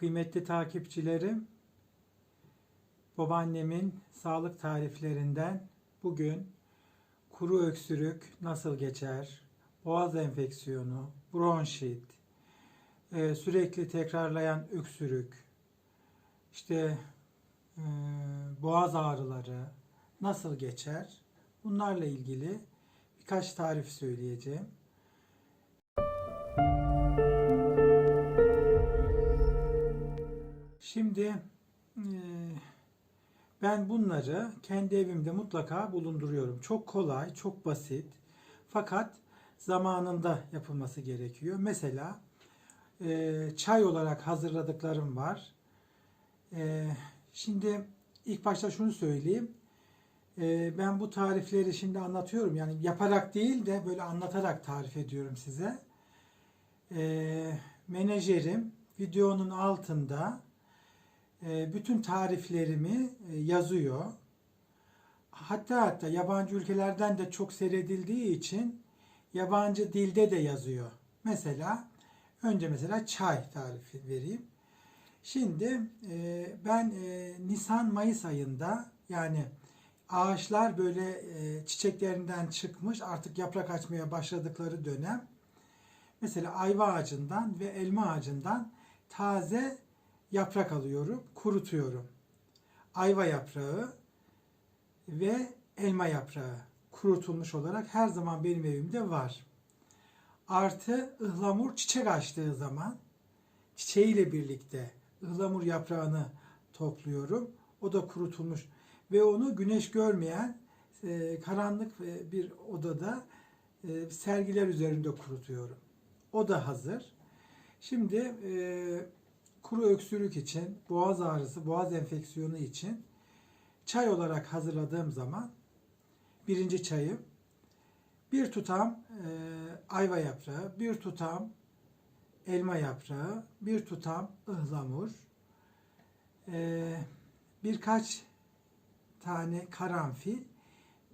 Kıymetli takipçilerim, babaannemin sağlık tariflerinden bugün kuru öksürük nasıl geçer, boğaz enfeksiyonu, bronşit, e, sürekli tekrarlayan öksürük, işte e, boğaz ağrıları nasıl geçer, bunlarla ilgili birkaç tarif söyleyeceğim. Şimdi e, ben bunları kendi evimde mutlaka bulunduruyorum. Çok kolay, çok basit. Fakat zamanında yapılması gerekiyor. Mesela e, çay olarak hazırladıklarım var. E, şimdi ilk başta şunu söyleyeyim. Ben bu tarifleri şimdi anlatıyorum. Yani yaparak değil de böyle anlatarak tarif ediyorum size. Menajerim videonun altında bütün tariflerimi e, yazıyor. Hatta hatta yabancı ülkelerden de çok seyredildiği için yabancı dilde de yazıyor. Mesela önce mesela çay tarifi vereyim. Şimdi e, ben Nisan-Mayıs ayında yani ağaçlar böyle çiçeklerinden çıkmış artık yaprak açmaya başladıkları dönem mesela ayva ağacından ve elma ağacından taze yaprak alıyorum, kurutuyorum. Ayva yaprağı ve elma yaprağı kurutulmuş olarak her zaman benim evimde var. Artı ıhlamur çiçek açtığı zaman çiçeğiyle birlikte ıhlamur yaprağını topluyorum. O da kurutulmuş ve onu güneş görmeyen e, karanlık bir odada e, sergiler üzerinde kurutuyorum. O da hazır. Şimdi e, kuru öksürük için, boğaz ağrısı, boğaz enfeksiyonu için çay olarak hazırladığım zaman birinci çayım bir tutam e, ayva yaprağı, bir tutam elma yaprağı, bir tutam ıhlamur, e, birkaç tane karanfil,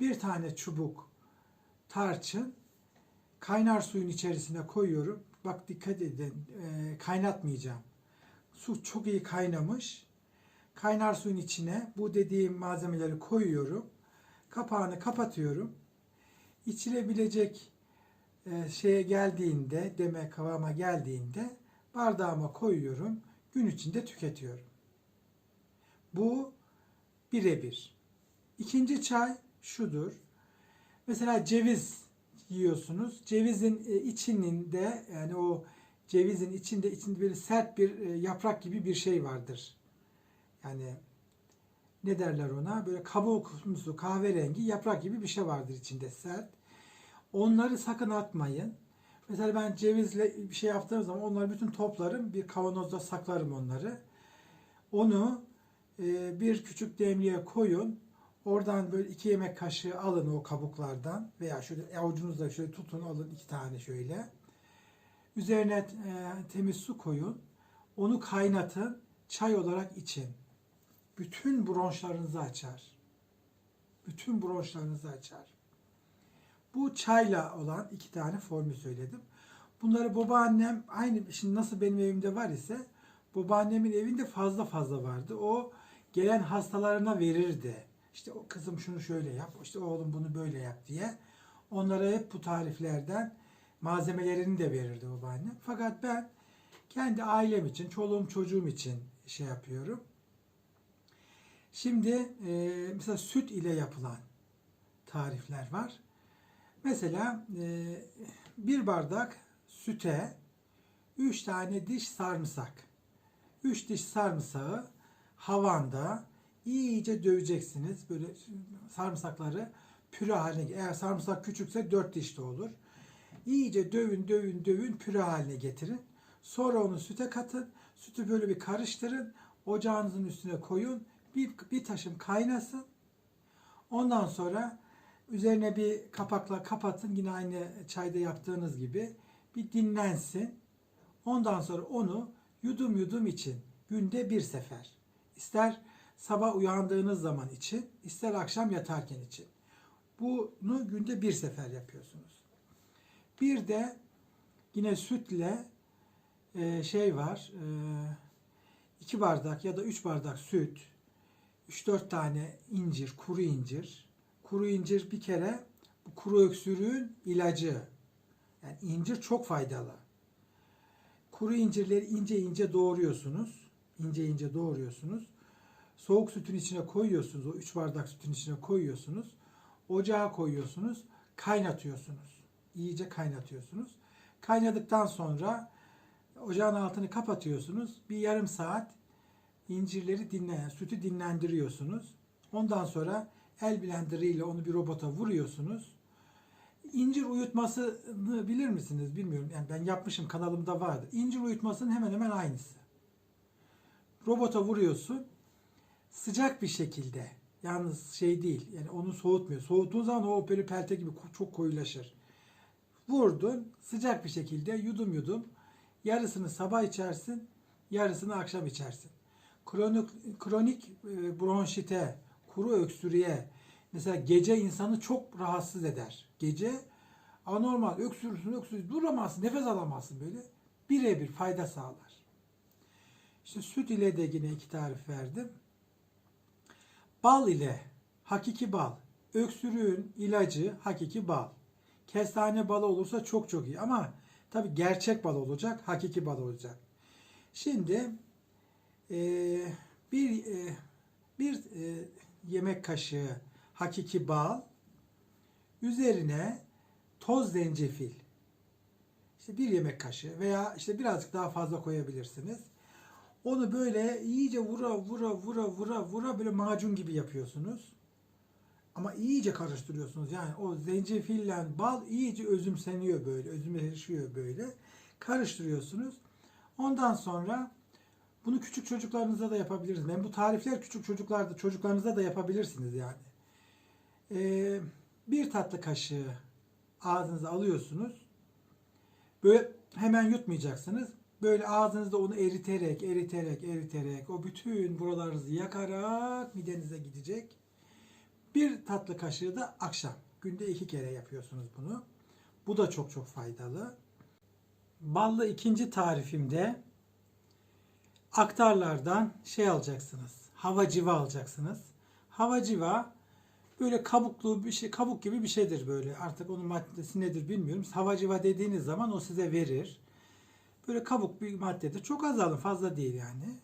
bir tane çubuk tarçın kaynar suyun içerisine koyuyorum. Bak dikkat edin e, kaynatmayacağım. Su çok iyi kaynamış. Kaynar suyun içine bu dediğim malzemeleri koyuyorum. Kapağını kapatıyorum. İçilebilecek e, şeye geldiğinde, deme kıvama geldiğinde bardağıma koyuyorum. Gün içinde tüketiyorum. Bu birebir. İkinci çay şudur. Mesela ceviz yiyorsunuz. Cevizin e, içinin de yani o cevizin içinde içinde böyle sert bir e, yaprak gibi bir şey vardır. Yani ne derler ona? Böyle kabuklusu kahverengi yaprak gibi bir şey vardır içinde sert. Onları sakın atmayın. Mesela ben cevizle bir şey yaptığım zaman onları bütün toplarım. Bir kavanozda saklarım onları. Onu e, bir küçük demliğe koyun. Oradan böyle iki yemek kaşığı alın o kabuklardan veya şöyle avucunuzda şöyle tutun alın iki tane şöyle. Üzerine e, temiz su koyun. Onu kaynatın. Çay olarak için. Bütün bronşlarınızı açar. Bütün bronşlarınızı açar. Bu çayla olan iki tane formül söyledim. Bunları babaannem aynı şimdi nasıl benim evimde var ise babaannemin evinde fazla fazla vardı. O gelen hastalarına verirdi. İşte o kızım şunu şöyle yap, işte oğlum bunu böyle yap diye. Onlara hep bu tariflerden malzemelerini de verirdi babaannem. Fakat ben kendi ailem için, çoluğum çocuğum için şey yapıyorum. Şimdi e, mesela süt ile yapılan tarifler var. Mesela e, bir bardak süte 3 tane diş sarımsak. 3 diş sarımsağı havanda iyice döveceksiniz. Böyle sarımsakları püre haline. Eğer sarımsak küçükse 4 diş de olur. İyice dövün dövün dövün püre haline getirin. Sonra onu süte katın. Sütü böyle bir karıştırın. Ocağınızın üstüne koyun. Bir, bir taşım kaynasın. Ondan sonra üzerine bir kapakla kapatın. Yine aynı çayda yaptığınız gibi. Bir dinlensin. Ondan sonra onu yudum yudum için günde bir sefer. İster sabah uyandığınız zaman için, ister akşam yatarken için. Bunu günde bir sefer yapıyorsunuz. Bir de yine sütle e, şey var. E, 2 bardak ya da 3 bardak süt, 3-4 tane incir, kuru incir. Kuru incir bir kere kuru öksürüğün ilacı. Yani incir çok faydalı. Kuru incirleri ince ince doğruyorsunuz. İnce ince doğruyorsunuz. Soğuk sütün içine koyuyorsunuz. O 3 bardak sütün içine koyuyorsunuz. Ocağa koyuyorsunuz. Kaynatıyorsunuz. İyice kaynatıyorsunuz. Kaynadıktan sonra ocağın altını kapatıyorsunuz. Bir yarım saat incirleri dinleyen, sütü dinlendiriyorsunuz. Ondan sonra el blenderiyle onu bir robota vuruyorsunuz. İncir uyutmasını bilir misiniz bilmiyorum. Yani ben yapmışım kanalımda vardı. İncir uyutmasının hemen hemen aynısı. Robota vuruyorsun. Sıcak bir şekilde. Yalnız şey değil. Yani onu soğutmuyor. Soğuttuğun zaman o böyle pelte gibi çok koyulaşır. Vurdun. Sıcak bir şekilde yudum yudum. Yarısını sabah içersin. Yarısını akşam içersin. Kronik, kronik e, bronşite, kuru öksürüğe, mesela gece insanı çok rahatsız eder. Gece anormal öksürürsün, öksürürsün, duramazsın, nefes alamazsın böyle. Birebir fayda sağlar. İşte süt ile de yine iki tarif verdim. Bal ile hakiki bal. Öksürüğün ilacı hakiki bal. Kestane balı olursa çok çok iyi ama tabi gerçek bal olacak, hakiki bal olacak. Şimdi eee, bir eee, bir eee, yemek kaşığı hakiki bal üzerine toz zencefil işte bir yemek kaşığı veya işte birazcık daha fazla koyabilirsiniz. Onu böyle iyice vura vura vura vura vura böyle macun gibi yapıyorsunuz. Ama iyice karıştırıyorsunuz. Yani o zencefille bal iyice özümseniyor böyle, özümleşiyor böyle. Karıştırıyorsunuz. Ondan sonra bunu küçük çocuklarınıza da yapabilirsiniz. Ben bu tarifler küçük çocuklarda, çocuklarınıza da yapabilirsiniz yani. Ee, bir tatlı kaşığı ağzınıza alıyorsunuz. Böyle hemen yutmayacaksınız. Böyle ağzınızda onu eriterek, eriterek, eriterek, o bütün buralarınızı yakarak midenize gidecek. Bir tatlı kaşığı da akşam. Günde iki kere yapıyorsunuz bunu. Bu da çok çok faydalı. Ballı ikinci tarifimde aktarlardan şey alacaksınız. Hava civa alacaksınız. Hava civa böyle kabuklu bir şey, kabuk gibi bir şeydir böyle. Artık onun maddesi nedir bilmiyorum. Hava civa dediğiniz zaman o size verir. Böyle kabuk bir maddedir. Çok az alın, fazla değil yani.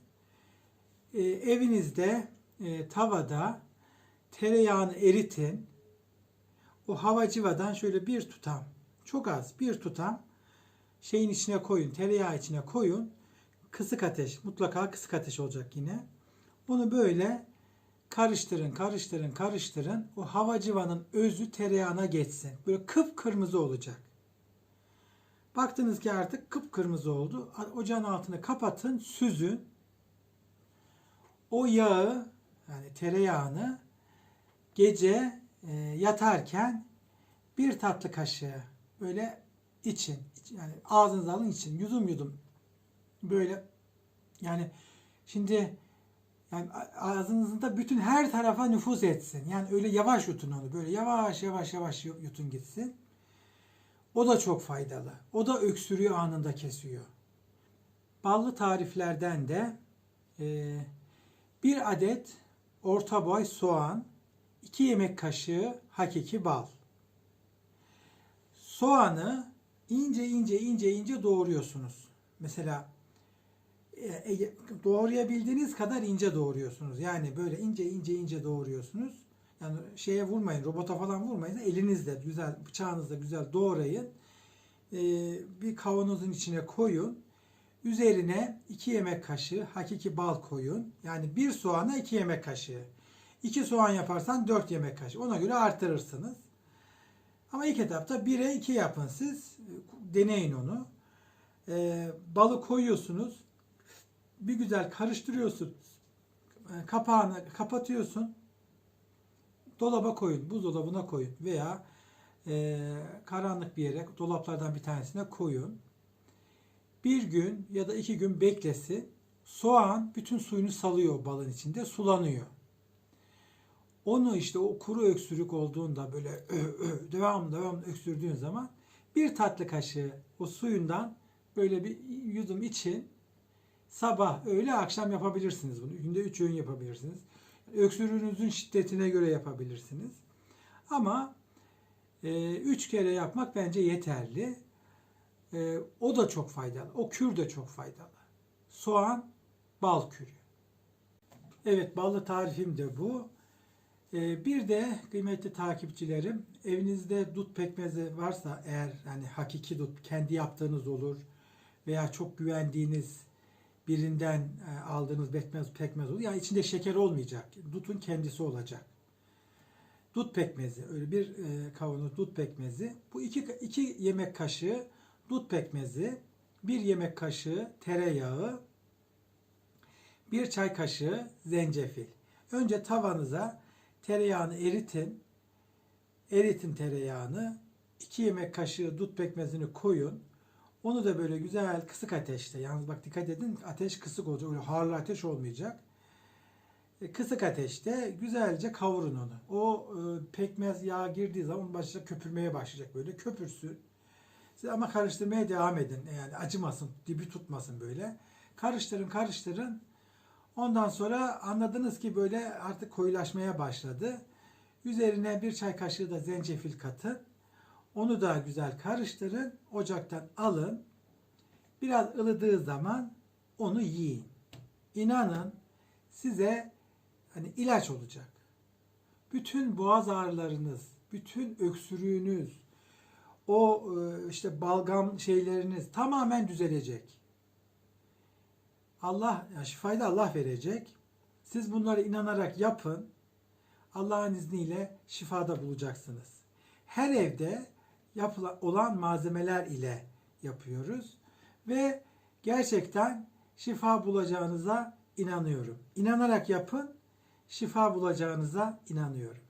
Ee, evinizde e, tavada tereyağını eritin. O hava civadan şöyle bir tutam, çok az bir tutam şeyin içine koyun, tereyağı içine koyun. Kısık ateş, mutlaka kısık ateş olacak yine. Bunu böyle karıştırın, karıştırın, karıştırın. O hava civanın özü tereyağına geçsin. Böyle kıpkırmızı olacak. Baktınız ki artık kıpkırmızı oldu. Ocağın altını kapatın, süzün. O yağı, yani tereyağını gece e, yatarken bir tatlı kaşığı böyle için, yani ağzınıza alın için, yudum yudum böyle yani şimdi yani ağzınızda bütün her tarafa nüfuz etsin. Yani öyle yavaş yutun onu. Böyle yavaş yavaş yavaş yutun gitsin. O da çok faydalı. O da öksürüğü anında kesiyor. Ballı tariflerden de e, bir adet orta boy soğan, 2 yemek kaşığı hakiki bal. Soğanı ince ince ince ince doğruyorsunuz. Mesela e, doğrayabildiğiniz kadar ince doğruyorsunuz. Yani böyle ince ince ince doğruyorsunuz. Yani şeye vurmayın, robota falan vurmayın. Elinizle güzel, bıçağınızla güzel doğrayın. Ee, bir kavanozun içine koyun. Üzerine 2 yemek kaşığı hakiki bal koyun. Yani bir soğana 2 yemek kaşığı. 2 soğan yaparsan 4 yemek kaşığı. Ona göre arttırırsınız. Ama ilk etapta 1'e 2 yapın siz. Deneyin onu. Ee, balı koyuyorsunuz. Bir güzel karıştırıyorsun. Ee, Kapağını kapatıyorsun dolaba koyun, buzdolabına koyun veya e, karanlık bir yere dolaplardan bir tanesine koyun. Bir gün ya da iki gün beklesin. Soğan bütün suyunu salıyor balın içinde, sulanıyor. Onu işte o kuru öksürük olduğunda böyle devam devam öksürdüğün zaman bir tatlı kaşığı o suyundan böyle bir yudum için Sabah, öğle, akşam yapabilirsiniz bunu. Günde 3 öğün yapabilirsiniz. Öksürüğünüzün şiddetine göre yapabilirsiniz. Ama 3 kere yapmak bence yeterli. E, o da çok faydalı. O kür de çok faydalı. Soğan, bal kürü. Evet ballı tarifim de bu. E, bir de kıymetli takipçilerim evinizde dut pekmezi varsa eğer yani hakiki dut kendi yaptığınız olur veya çok güvendiğiniz birinden e, aldığınız pekmez pekmez olur. Yani içinde şeker olmayacak. Dutun kendisi olacak. Dut pekmezi. Öyle bir e, kavanoz dut pekmezi. Bu iki, iki yemek kaşığı dut pekmezi, bir yemek kaşığı tereyağı, bir çay kaşığı zencefil. Önce tavanıza tereyağını eritin. Eritin tereyağını. 2 yemek kaşığı dut pekmezini koyun. Onu da böyle güzel kısık ateşte. Yalnız bak dikkat edin ateş kısık olacak. Öyle harlı ateş olmayacak. E, Kısık ateşte güzelce kavurun onu. O e, pekmez yağ girdiği zaman başlayacak köpürmeye başlayacak böyle. Köpürsün. Siz ama karıştırmaya devam edin. Yani acımasın, dibi tutmasın böyle. Karıştırın, karıştırın. Ondan sonra anladınız ki böyle artık koyulaşmaya başladı. Üzerine bir çay kaşığı da zencefil katın. Onu da güzel karıştırın. Ocaktan alın. Biraz ılıdığı zaman onu yiyin. İnanın size hani ilaç olacak. Bütün boğaz ağrılarınız, bütün öksürüğünüz, o e, işte balgam şeyleriniz tamamen düzelecek. Allah, yani şifayı da Allah verecek. Siz bunları inanarak yapın. Allah'ın izniyle şifada bulacaksınız. Her evde yapılan olan malzemeler ile yapıyoruz ve gerçekten şifa bulacağınıza inanıyorum. İnanarak yapın, şifa bulacağınıza inanıyorum.